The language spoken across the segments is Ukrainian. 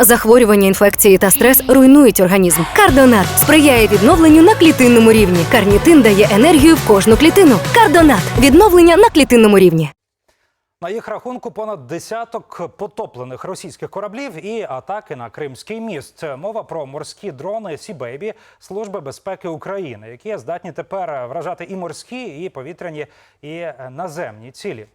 Захворювання, інфекції та стрес руйнують організм. Кардонат сприяє відновленню на клітинному рівні. Карнітин дає енергію в кожну клітину. Кардонат відновлення на клітинному рівні. На їх рахунку понад десяток потоплених російських кораблів і атаки на Кримський міст. Мова про морські дрони Сібейбі Служби безпеки України, які здатні тепер вражати і морські, і повітряні, і наземні цілі.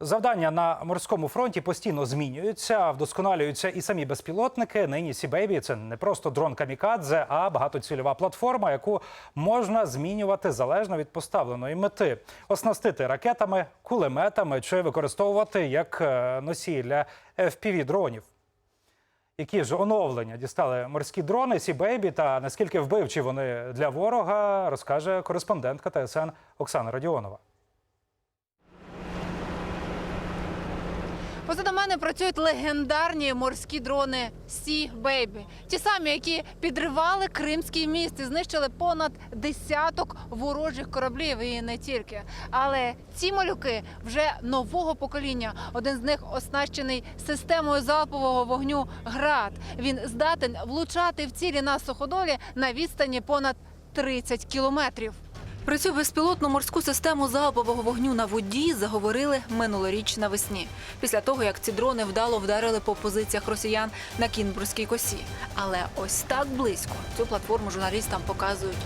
Завдання на морському фронті постійно змінюються, вдосконалюються і самі безпілотники. Нині Сібейбі це не просто дрон камікадзе, а багатоцільова платформа, яку можна змінювати залежно від поставленої мети, оснастити ракетами, кулеметами чи використовувати як е, носії для fpv дронів. Які ж оновлення дістали морські дрони Сібейбі та наскільки вбивчі вони для ворога, розкаже кореспондентка ТСН Оксана Радіонова. Позаду мене працюють легендарні морські дрони Сі Бейбі. Ті самі, які підривали Кримський міст і знищили понад десяток ворожих кораблів і не тільки. Але ці малюки вже нового покоління. Один з них оснащений системою залпового вогню ГРАД. Він здатен влучати в цілі на суходолі на відстані понад 30 кілометрів. Про цю безпілотну морську систему залпового вогню на воді заговорили минулоріч навесні, після того як ці дрони вдало вдарили по позиціях росіян на Кінбурзькій косі. Але ось так близько цю платформу журналістам показують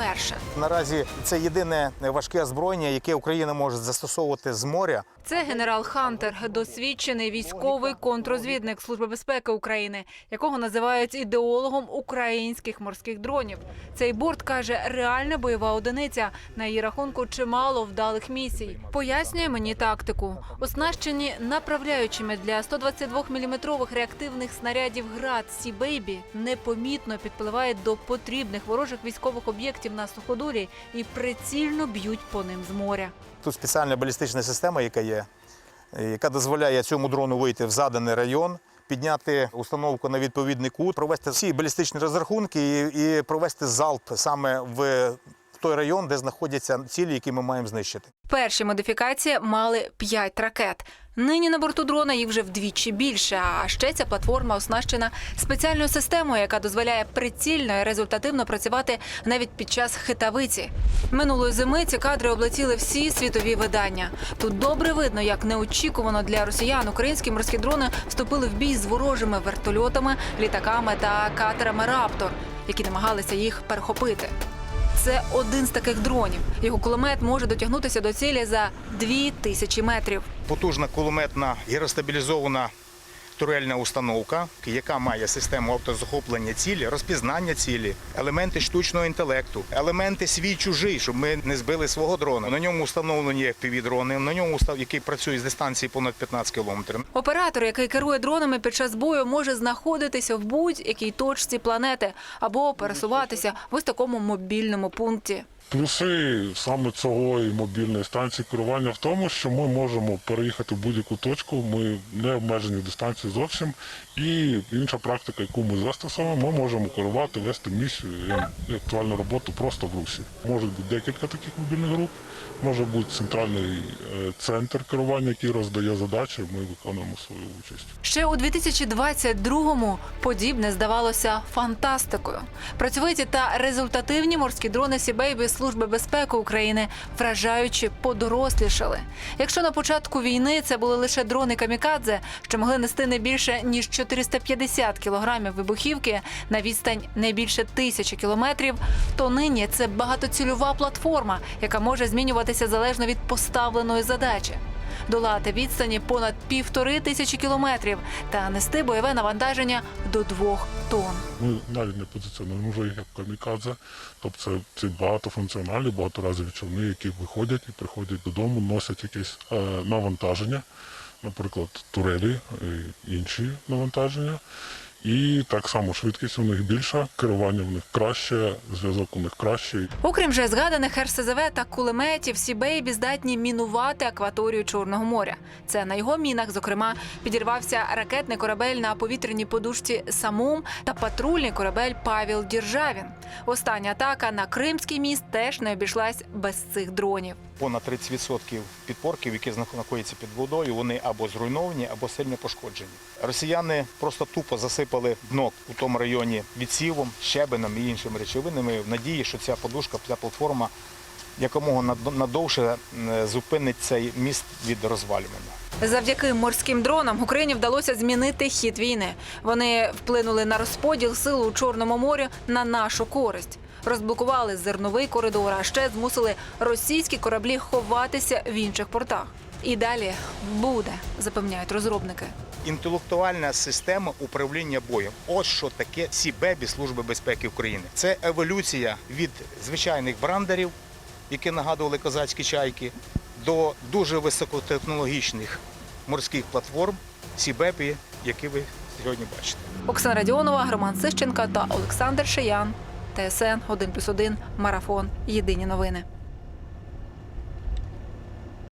вперше. Наразі це єдине важке озброєння, яке Україна може застосовувати з моря. Це генерал Хантер, досвідчений військовий контрозвідник Служби безпеки України, якого називають ідеологом українських морських дронів. Цей борт каже, реальна бойова одиниця. На її рахунку чимало вдалих місій. Пояснює мені тактику. Оснащені направляючими для 122-мм реактивних снарядів ГРАД Сі Бейбі непомітно підпливають до потрібних ворожих військових об'єктів на суходолі і прицільно б'ють по ним з моря. Тут спеціальна балістична система, яка є, яка дозволяє цьому дрону вийти в заданий район, підняти установку на відповідний кут, провести всі балістичні розрахунки і, і провести залп саме в той район, де знаходяться цілі, які ми маємо знищити. Перші модифікації мали 5 ракет. Нині на борту дрона їх вже вдвічі більше. А ще ця платформа оснащена спеціальною системою, яка дозволяє прицільно і результативно працювати навіть під час хитавиці. Минулої зими ці кадри облетіли всі світові видання. Тут добре видно, як неочікувано для росіян українські морські дрони вступили в бій з ворожими вертольотами, літаками та катерами Раптор, які намагалися їх перехопити. Це один з таких дронів. Його кулемет може дотягнутися до цілі за дві тисячі метрів. Потужна кулеметна гіростабілізована турельна установка, яка має систему автозахоплення цілі, розпізнання цілі, елементи штучного інтелекту, елементи свій чужий, щоб ми не збили свого дрона. На ньому встановлені FPV-дрони, на ньому який працює з дистанції понад 15 кілометрів. Оператор, який керує дронами під час бою, може знаходитися в будь-якій точці планети або пересуватися в ось такому мобільному пункті. Плюси саме цього і мобільної станції керування в тому, що ми можемо переїхати в будь-яку точку, ми не обмежені в дистанції зовсім. І інша практика, яку ми застосовуємо, ми можемо керувати, вести місію і актуальну роботу просто в русі. Може бути декілька таких мобільних груп, може бути центральний е, центр керування, який роздає задачі, ми виконуємо свою участь. Ще у 2022-му подібне здавалося фантастикою. Працьовиті та результативні морські дрони Сібейбі Служби безпеки України вражаючи подорослішали. Якщо на початку війни це були лише дрони камікадзе, що могли нести не більше ніж 450 кілограмів вибухівки на відстань не більше тисячі кілометрів, то нині це багатоцільова платформа, яка може змінюватися залежно від поставленої задачі. Долати відстані понад півтори тисячі кілометрів та нести бойове навантаження до двох тонн. Ми навіть не позиціонуємо вже як камікадзе. Тобто це, багатофункціональні, багаторазові човни, які виходять і приходять додому, носять якесь е, навантаження, наприклад, турелі і інші навантаження. І так само швидкість у них більша, керування в них краще, зв'язок у них кращий. Окрім вже згаданих РСЗВ та кулеметів, Сібейбі здатні мінувати акваторію Чорного моря. Це на його мінах, зокрема, підірвався ракетний корабель на повітряній подушці Самум та патрульний корабель Павел Діржавін. Остання атака на Кримський міст теж не обійшлась без цих дронів. Понад 30% підпорків, які знаходяться під водою, вони або зруйновані, або сильно пошкоджені. Росіяни просто тупо засипали дно у тому районі відсівом, щебеном і іншими речовинами в надії, що ця подушка, ця платформа якомога надовше зупинить цей міст від розвалювання. Завдяки морським дронам Україні вдалося змінити хід війни. Вони вплинули на розподіл сил у Чорному морі на нашу користь. Розблокували зерновий коридор, а ще змусили російські кораблі ховатися в інших портах. І далі буде, запевняють розробники. Інтелектуальна система управління боєм. Ось що таке СІБЕБІ Служби безпеки України. Це еволюція від звичайних брандерів, які нагадували козацькі чайки, до дуже високотехнологічних морських платформ Сібепі, які ви сьогодні бачите. Оксана Радіонова, Роман Сищенка та Олександр Шиян. ТСН 1+,1, Марафон. Єдині новини.